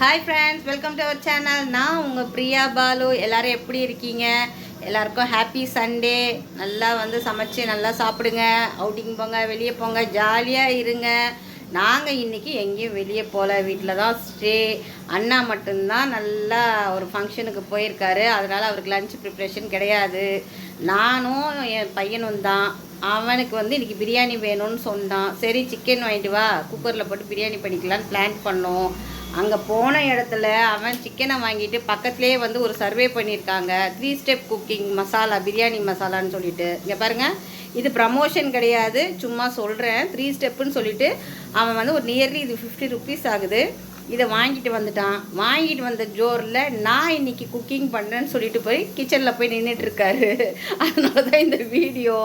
Hi friends welcome to our channel நான் உங்கள் பிரியா பாலு. எல்லோரும் எப்படி இருக்கீங்க? எல்லாருக்கும் ஹாப்பி சண்டே நல்லா வந்து சமைச்சு நல்லா சாப்பிடுங்க. அவுட்டிங் போங்க வெளியே போங்க ஜாலியாக இருங்க. நாங்கள் இன்றைக்கி எங்கேயும் வெளியே போகல வீட்டில் தான் ஸ்டே அண்ணா மட்டும்தான் நல்லா ஒரு ஃபங்க்ஷனுக்கு போயிருக்காரு. அதனால் அவருக்கு லஞ்ச் ப்ரிப்ரேஷன் கிடையாது. நானும் என் பையனும் தான். அவனுக்கு வந்து இன்றைக்கி பிரியாணி வேணும்னு சொன்னான். சரி சிக்கன் வாங்கிட்டு வா. குக்கரில் போட்டு பிரியாணி பண்ணிக்கலான்னு பிளான் பண்ணோம். அங்கே போன இடத்துல அவன் சிக்கனை வாங்கிட்டு பக்கத்துலேயே வந்து ஒரு சர்வே பண்ணியிருக்காங்க. Three step cooking masala biryani மசாலான்னு சொல்லிட்டு. இங்கே பாருங்கள் இது ப்ரமோஷன் கிடையாது. சும்மா சொல்கிறேன் த்ரீ ஸ்டெப்புன்னு சொல்லிட்டு அவன் வந்து ஒரு நியர்லி இது ஃபிஃப்டி ருபீஸ் ஆகுது. இதை வாங்கிட்டு வந்துட்டான். வாங்கிட்டு வந்த ஜோரில் நான் இன்னைக்கு குக்கிங் பண்ணுறேன்னு சொல்லிட்டு போய் கிச்சனில் போய் நின்றுட்டு இருக்காரு அதனால தான் இந்த வீடியோ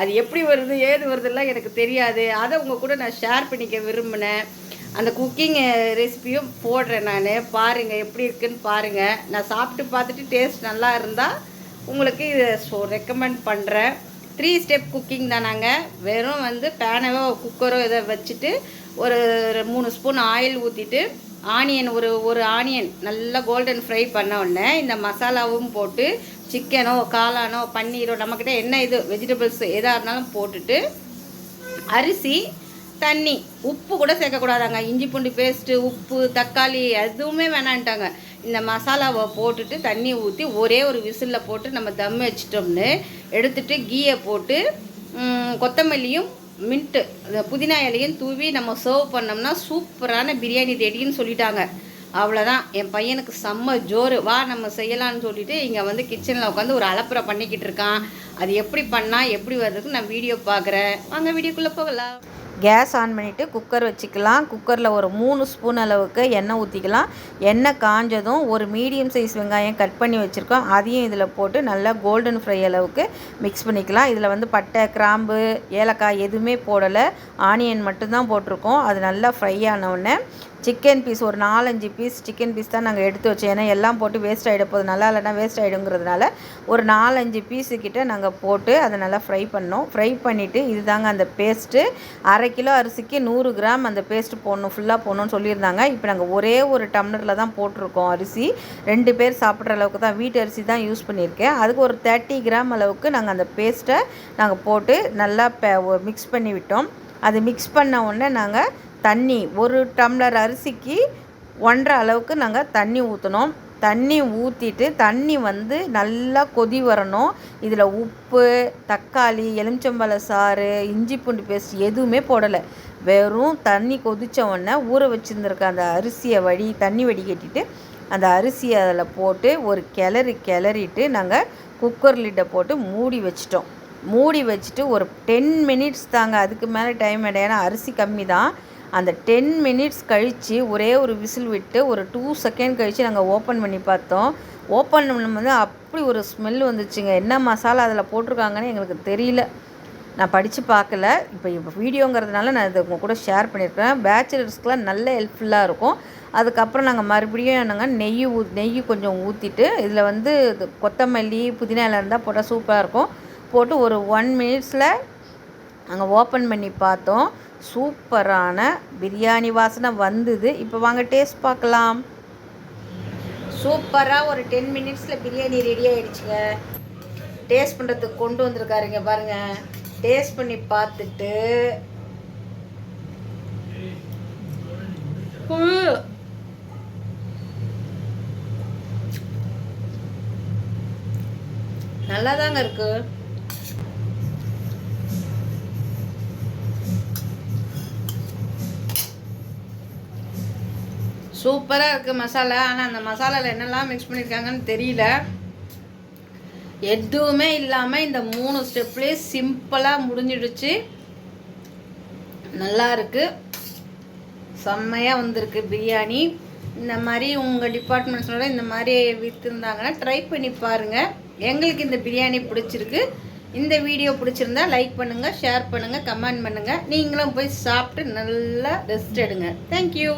அது எப்படி வருது ஏது வருதுலாம் எனக்கு தெரியாது. அதை உங்கள் கூட நான் ஷேர் பண்ணிக்க விரும்பினேன். அந்த குக்கிங் ரெசிபியும் போடுறேன் நான். பாருங்கள் எப்படி இருக்குன்னு பாருங்கள் நான் சாப்பிட்டு பார்த்துட்டு டேஸ்ட் நல்லா இருந்தால் உங்களுக்கு இதை ஸோ ரெக்கமெண்ட் பண்ணுறேன் த்ரீ ஸ்டெப் குக்கிங் தானாங்க வெறும் வந்து பேனவோ குக்கரோ இதை வச்சுட்டு ஒரு மூணு ஸ்பூன் ஆயில் ஊற்றிட்டு ஆனியன் ஒரு ஒரு ஆனியன் நல்லா கோல்டன் ஃப்ரை பண்ண உடனே இந்த மசாலாவும் போட்டு சிக்கனோ காளானோ பன்னீரோ நம்மக்கிட்ட என்ன இது வெஜிடபிள்ஸ் எதாக இருந்தாலும் போட்டுட்டு அரிசி தண்ணி உப்பு கூட சேர்க்கக்கூடாதாங்க. இஞ்சி பூண்டு பேஸ்ட்டு உப்பு தக்காளி எதுவுமே வேணான்ட்டாங்க. இந்த மசாலாவை போட்டுட்டு தண்ணி ஊற்றி ஒரே ஒரு விசிலில் போட்டு நம்ம தம் வச்சிட்டோம்னு எடுத்துட்டு கீயை போட்டு கொத்தமல்லியும் மின்ட்டு புதினா இலையும் தூவி நம்ம சர்வ் பண்ணோம்னா சூப்பரான பிரியாணி ரெடின்னு சொல்லிட்டாங்க. அவ்வளோதான் என் பையனுக்கு செம்ம ஜோறு வா நம்ம செய்யலான்னு சொல்லிட்டு இங்கே வந்து கிச்சனில் உட்காந்து ஒரு அலப்பறை பண்ணிக்கிட்டு இருக்கான். அது எப்படி பண்ணால் எப்படி வர்றதுக்கு நான் வீடியோ பார்க்குறேன். வாங்க வீடியோக்குள்ளே போகலாம். கேஸ் ஆன் பண்ணிவிட்டு குக்கர் வச்சுக்கலாம். குக்கரில் ஒரு மூணு ஸ்பூன் அளவுக்கு எண்ணெய் ஊற்றிக்கலாம் எண்ணெய் காஞ்சதும் ஒரு மீடியம் சைஸ் வெங்காயம் கட் பண்ணி வச்சுருக்கோம். அதையும் இதில் போட்டு நல்லா கோல்டன் ஃப்ரை அளவுக்கு மிக்ஸ் பண்ணிக்கலாம். இதில் வந்து பட்டை கிராம்பு ஏலக்காய் எதுவுமே போடலை. ஆனியன் மட்டும்தான் போட்டிருக்கோம். அது நல்லா ஃப்ரை ஆனவுடனே சிக்கன் பீஸ் ஒரு நாலஞ்சு பீஸ் சிக்கன் பீஸ் தான் நாங்கள் எடுத்து வச்சோம். ஏன்னா எல்லாம் போட்டு வேஸ்ட் ஆகிட போகுது. நல்லா இல்லைனா வேஸ்ட் ஆகிடுங்கிறதுனால ஒரு நாலஞ்சு பீஸு நாங்கள் போட்டு அதை நல்லா ஃப்ரை பண்ணோம். ஃப்ரை பண்ணிவிட்டு இதுதாங்க அந்த பேஸ்ட்டு அரை கிலோ அரிசிக்கு நூறு கிராம் அந்த பேஸ்ட்டு போடணும் ஃபுல்லாக போடணும்னு சொல்லியிருந்தாங்க. இப்போ நாங்கள் ஒரே ஒரு டம்ளரில் தான் போட்டிருக்கோம் அரிசி. ரெண்டு பேர் சாப்பிட்ற அளவுக்கு தான் வீட்டு அரிசி தான் யூஸ் பண்ணியிருக்கேன். அதுக்கு ஒரு தேர்ட்டி கிராம் அளவுக்கு நாங்கள் அந்த பேஸ்ட்டை நாங்கள் போட்டு நல்லா மிக்ஸ் பண்ணி விட்டோம். அது மிக்ஸ் பண்ண உடனே நாங்கள் தண்ணி ஒரு டம்ளர் அரிசிக்கு ஒன்றரை அளவுக்கு நாங்கள் தண்ணி ஊற்றினோம் தண்ணி ஊற்றிட்டு தண்ணி வந்து நல்லா கொதி வரணும். இதில் உப்பு தக்காளி எலுமிச்சம்பழ சாறு இஞ்சி பூண்டு பேஸ்ட் எதுவுமே போடலை. வெறும் தண்ணி கொதிச்ச உடனே ஊற வச்சுருந்துருக்க அந்த அரிசியை வடி தண்ணி வடிகட்டிட்டு அந்த அரிசியை அதில் போட்டு ஒரு கிளறி கிளறிட்டு நாங்கள் குக்கர் லிட்டை போட்டு மூடி வச்சிட்டோம். மூடி வச்சுட்டு ஒரு டென் மினிட்ஸ் தாங்க. அதுக்கு மேலே டைம் ஏன்னா அரிசி கம்மி தான் அந்த டென் மினிட்ஸ் கழித்து ஒரே ஒரு விசில் விட்டு ஒரு டூ செகண்ட் கழித்து நாங்கள் ஓப்பன் பண்ணி பார்த்தோம். ஓப்பன் பண்ணும்போது அப்படி ஒரு ஸ்மெல் வந்துச்சுங்க. என்ன மசாலா அதில் போட்டிருக்காங்கன்னு எங்களுக்கு தெரியல. நான் படித்து பார்க்கல. இப்போ இப்போ வீடியோங்கிறதுனால நான் இதை உங்கள் கூட ஷேர் பண்ணியிருக்கேன். பேச்சுலர்ஸ்க்குலாம் நல்ல ஹெல்ப்ஃபுல்லாக இருக்கும். அதுக்கப்புறம் நாங்கள் மறுபடியும் நாங்கள் நெய் ஊ நெய் கொஞ்சம் ஊற்றிட்டு இதில் வந்து இது கொத்தமல்லி புதினா இருந்தால் போட்டால் சூப்பராக இருக்கும். போட்டு ஒரு ஒன் மினிட்ஸில் நாங்கள் ஓப்பன் பண்ணி பார்த்தோம். சூப்பரான பிரியாணி வாசனை வந்தது. இப்போ வாங்க டேஸ்ட் பார்க்கலாம். சூப்பராக ஒரு டென் மினிட்ஸில் பிரியாணி ரெடி ஆகிடுச்சுங்க டேஸ்ட் பண்ணுறதுக்கு கொண்டு வந்திருக்காருங்க பாருங்கள் டேஸ்ட் பண்ணி பார்த்துட்டு. நல்லா நல்லாதாங்க இருக்கு. சூப்பராக இருக்குது மசாலா. ஆனால் அந்த மசாலாவில் என்னெல்லாம் மிக்ஸ் பண்ணியிருக்காங்கன்னு தெரியல. எதுவுமே இல்லாமல் இந்த மூணு ஸ்டெப்லேயே சிம்பிளாக முடிஞ்சிடுச்சு. நல்லாயிருக்கு செம்மையாக வந்திருக்கு பிரியாணி. இந்த மாதிரி உங்கள் டிபார்ட்மெண்ட்ஸோட இந்த மாதிரி விற்றுருந்தாங்கன்னா ட்ரை பண்ணி பாருங்கள் எங்களுக்கு இந்த பிரியாணி பிடிச்சிருக்கு. இந்த வீடியோ பிடிச்சிருந்தா லைக் பண்ணுங்கள் ஷேர் பண்ணுங்கள் கமெண்ட் பண்ணுங்கள் நீங்களும் போய் சாப்பிட்டு நல்லா ரெஸ்ட் எடுங்க. தேங்க்யூ